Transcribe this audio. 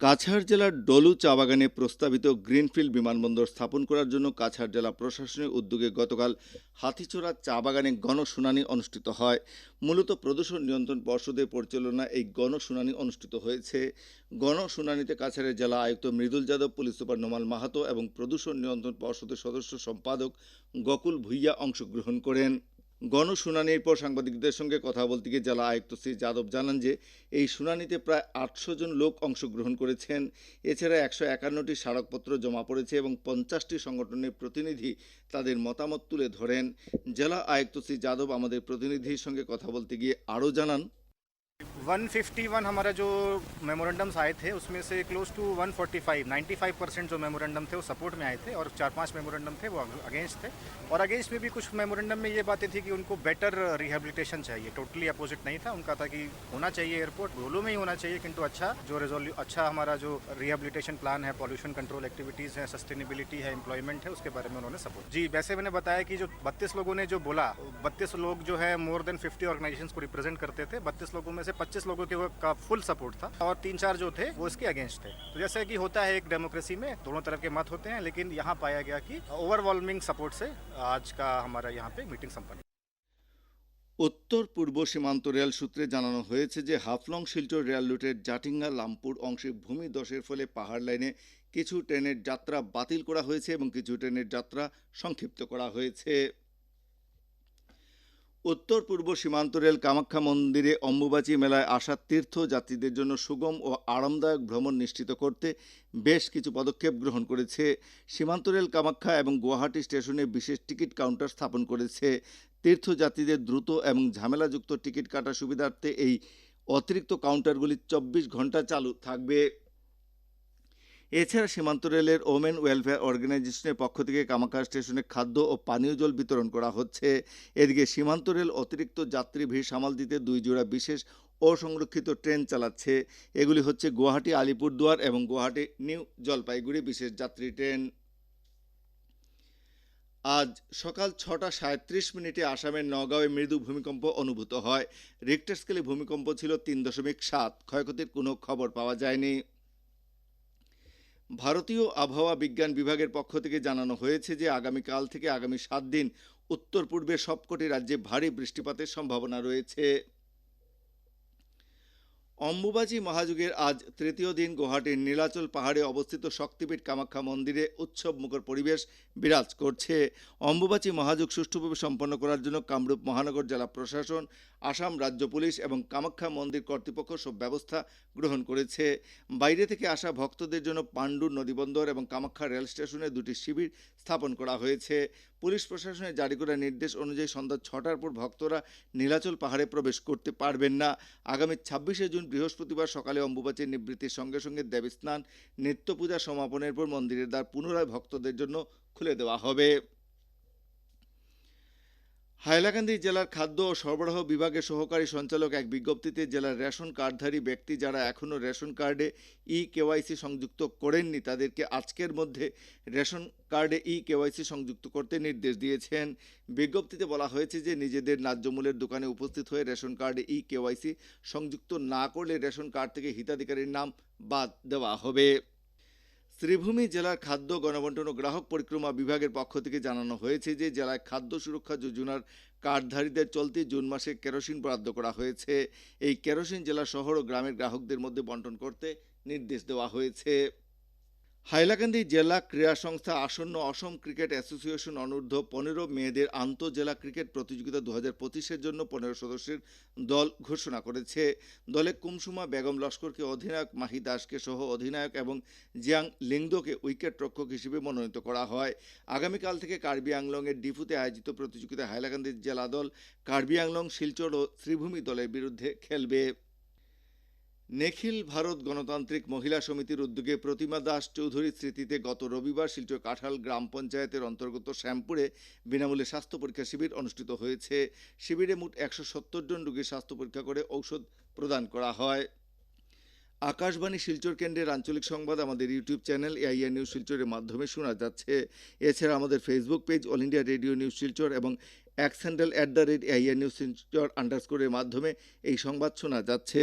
কাছাড় জেলার ডলু চা বাগানে প্রস্তাবিত গ্রিনফিল্ড বিমানবন্দর স্থাপন করার জন্য কাছাড় জেলা প্রশাসনের উদ্যোগে গতকাল হাতিচড়া চা বাগানে গণশুনানি অনুষ্ঠিত হয়। মূলত প্রদূষণ নিয়ন্ত্রণ পর্ষদের পরিচালনায় এই গণশুনানি অনুষ্ঠিত হয়েছে। গণশুনানিতে কাছাড়ের জেলা আয়ুক্ত মৃদুল যাদব, পুলিশ সুপার নোমাল মাহাতো এবং প্রদূষণ নিয়ন্ত্রণ পর্ষদের সদস্য সম্পাদক গকুল ভুইয়া অংশগ্রহণ করেন। গণশুনানির পর সাংবাদিকদের সঙ্গে কথা বলতে গিয়ে জেলা আয়ুক্ত শ্রী যাদব জানান যে, এই শুনানিতে প্রায় আটশো জন লোক অংশগ্রহণ করেছেন। এছাড়া একশো একান্নটি স্মারকপত্র জমা পড়েছে এবং পঞ্চাশটি সংগঠনের প্রতিনিধি তাদের মতামত তুলে ধরেন। জেলা আয়ুক্ত শ্রী যাদব আমাদের প্রতিনিধির সঙ্গে কথা বলতে গিয়ে আরও জানান 151 हमारा जो मेमोरेंडम्स आए थे, उसमें से क्लोज टू 145 95 परसेंट जो मेमोरेंडम थे, वो सपोर्ट में आए थे और चार पाँच मेमोरेंडम थे, वो अगेंस्ट थे। और अगेंस्ट में भी कुछ मेमोरेंडम में ये बातें थी कि उनको बेटर रिहेबिलिटेशन चाहिए। टोटली अपोजिट नहीं था। उनका था कि होना चाहिए एयरपोर्ट बोलो में ही होना चाहिए, किंतु अच्छा जो रिजोल्यू अच्छा हमारा जो रिहेबिलिटेशन प्लान है पॉल्यूशन कंट्रोल एक्टिविटीज़ है सस्टेनेबिलिटी है एम्प्लॉयमेंट है, उसके बारे में उन्होंने सपोर्ट जी, वैसे मैंने बताया कि जो बत्तीस लोगों ने जो बोला, बत्तीस लोग जो है मोर देन फिफ्टी ऑर्गेनाइजेशन को रिप्रेजेंट करते थे। बत्तीस लोगों में पच्चीस लोगों के वो का फुल सपोर्ट था और तीन चार जो थे वो इसके अगेंस्ट थे तो जैसे कि होता है एक डेमोक्रेसी में दोनों तरफ के मत होते हैं लेकिन यहाँ पाया गया कि ओवरवॉल्मिंग सपोर्ट से आज का हमारा यहाँ पे मीटिंग संपन्न উত্তর পূর্ব সীমান্ত রেল সূত্রে জানানো হয়েছে যে হাফলং শিলচর রেল রুটের জাটিঙ্গা লামপুর অংশে ভূমি ধসের ফলে পাহাড় লাইনে কিছু ট্রেনের যাত্রা বাতিল করা হয়েছে এবং কিছু ট্রেনের যাত্রা সংক্ষিপ্ত করা হয়েছে উত্তর পূর্ব সীমান্ত রেল কামাখ্যা মন্দিরে অম্বুবাচী মেলায় আসা তীর্থযাত্রীদের জন্য সুগম ও আরামদায়ক ভ্রমণ নিশ্চিত করতে বেশ কিছু পদক্ষেপ গ্রহণ করেছে সীমান্ত রেল কামাখ্যা এবং গুয়াহাটি স্টেশনে বিশেষ টিকিট কাউন্টার স্থাপন করেছে। তীর্থযাত্রীদের দ্রুত এবং ঝামেলাযুক্ত টিকিট কাটার সুবিধার্থে এই অতিরিক্ত কাউন্টারগুলি চব্বিশ ঘণ্টা চালু থাকবে। এছাড়া সীমান্ত রেলের ওমেন ওয়েলফেয়ার অর্গানাইজেশনের পক্ষ থেকে কামাখ্যা স্টেশনে খাদ্য ও পানীয় জল বিতরণ করা হচ্ছে। এদিকে সীমান্ত রেল অতিরিক্ত যাত্রী ভিড় সামাল দিতে দুই জোড়া বিশেষ অসংরক্ষিত ট্রেন চালাচ্ছে। এগুলি হচ্ছে গুয়াহাটি আলিপুরদুয়ার এবং গুয়াহাটি নিউ জলপাইগুড়ি বিশেষ যাত্রী ট্রেন। আজ সকাল ছটা সাঁত্রিশ মিনিটে আসামের নগাঁওয়ে মৃদু ভূমিকম্প অনুভূত হয়। রিক্টার স্কেলে ভূমিকম্প ছিল তিন দশমিক সাত। ক্ষয়ক্ষতির কোনো খবর পাওয়া যায়নি। ভারতীয় আবহাওয়া বিজ্ঞান বিভাগের পক্ষ থেকে জানানো হয়েছে যে, আগামীকাল থেকে আগামী সাত দিন উত্তর পূর্বের সবকটি রাজ্যে ভারী বৃষ্টিপাতের সম্ভাবনা রয়েছে। অম্বুবাচী মহাযুগের আজ তৃতীয় দিন গুয়াহাটির নীলাচল পাহাড়ে অবস্থিত শক্তিপীঠ কামাখ্যা মন্দিরে উৎসব মুখর পরিবেশ বিরাজ করছে। অম্বুবাচী মহাযুগ সুষ্ঠুভাবে সম্পন্ন করার জন্য কামরূপ মহানগর জেলা প্রশাসন আসাম রাজ্য পুলিশ এবং কামাখ্যা মন্দির কর্তৃপক্ষ সব ব্যবস্থা গ্রহণ করেছে। বাইরে থেকে আসা ভক্তদের জন্য পাণ্ডুর নদীবন্দর এবং কামাখ্যা রেল স্টেশনে দুটি শিবির স্থাপন করা হয়েছে। পুলিশ প্রশাসনের জারি করা নির্দেশ অনুযায়ী সন্ধ্যা ছটার পর ভক্তরা নীলাচল পাহাড়ে প্রবেশ করতে পারবেন না। আগামী ছাব্বিশে জুন বৃহস্পতিবার সকালে অম্বুবাচীর নিবৃত্তির সঙ্গে সঙ্গে দেবী স্নান নিত্য পূজা সমাপনের পর মন্দিরের দ্বার পুনরায় ভক্তদের জন্য খুলে দেওয়া হবে। হাইলাকান্দি জেলার খাদ্য ও সরবরাহ বিভাগের সহকারী সঞ্চালক এক বিজ্ঞপ্তিতে জেলার রেশন কার্ডধারী ব্যক্তি যারা এখনও রেশন কার্ডে ই কেওয়াইসি সংযুক্ত করেননি, তাদেরকে আজকের মধ্যে রেশন কার্ডে ই কেওয়াইসি সংযুক্ত করতে নির্দেশ দিয়েছেন। বিজ্ঞপ্তিতে বলা হয়েছে যে নিজেদের ন্যায্য মূল্যের দোকানে উপস্থিত হয়ে রেশন কার্ডে ই কেওয়াইসি সংযুক্ত না করলে রেশন কার্ড থেকে হিতাধিকারীর নাম বাদ দেওয়া হবে। শ্রীভূমি জেলার খাদ্য গণবন্টন ও গ্রাহক পরিক্রমা বিভাগের পক্ষ থেকে জানানো হয়েছে যে জেলায় খাদ্য সুরক্ষা যোজনার কার্ডধারীদের চলতি জুন মাসে কেরোসিন বরাদ্দ করা হয়েছে। এই কেরোসিন জেলা শহর ও গ্রামের গ্রাহকদের মধ্যে বন্টন করতে নির্দেশ দেওয়া হয়েছে। হাইলাকান্দি জেলা ক্রীড়া সংস্থা আসন্ন অসম ক্রিকেট অ্যাসোসিয়েশন অনূর্ধ্ব পনেরো মেয়েদের আন্তঃজেলা ক্রিকেট প্রতিযোগিতা দু হাজার পঁচিশের জন্য পনেরো সদস্যের দল ঘোষণা করেছে। দলে কুমসুমা, বেগম লস্করকে অধিনায়ক, মাহি দাসকে সহ অধিনায়ক এবং জিয়াং লিংদোকে উইকেট রক্ষক হিসেবে মনোনীত করা হয়। আগামীকাল থেকে কার্বি আংলংয়ের ডিফুতে আয়োজিত প্রতিযোগিতায় হাইলাকান্দির জেলা দল কার্বি আংলং, শিলচর ও শ্রীভূমি দলের বিরুদ্ধে খেলবে। নেখিল ভারত গণতান্ত্রিক মহিলা সমিতির উদ্যোগে প্রতিমা দাস চৌধুরীর স্মৃতিতে গত রবিবার শিলচর কাঁঠাল গ্রাম পঞ্চায়েতের অন্তর্গত শ্যামপুরে বিনামূল্যে স্বাস্থ্য পরীক্ষা শিবির অনুষ্ঠিত হয়েছে। শিবিরে মোট একশো সত্তর জন রোগীর স্বাস্থ্য পরীক্ষা করে ঔষধ প্রদান করা হয়। আকাশবাণী শিলচর কেন্দ্রের আঞ্চলিক সংবাদ আমাদের ইউটিউব চ্যানেল এআইএ নিউজ শিলচরের মাধ্যমে শোনা যাচ্ছে। এছাড়া আমাদের Facebook page All India Radio News Silchar এবং X handle at the rate AIR news Silchar আন্ডারস্কোরের মাধ্যমে এই সংবাদ শোনা যাচ্ছে।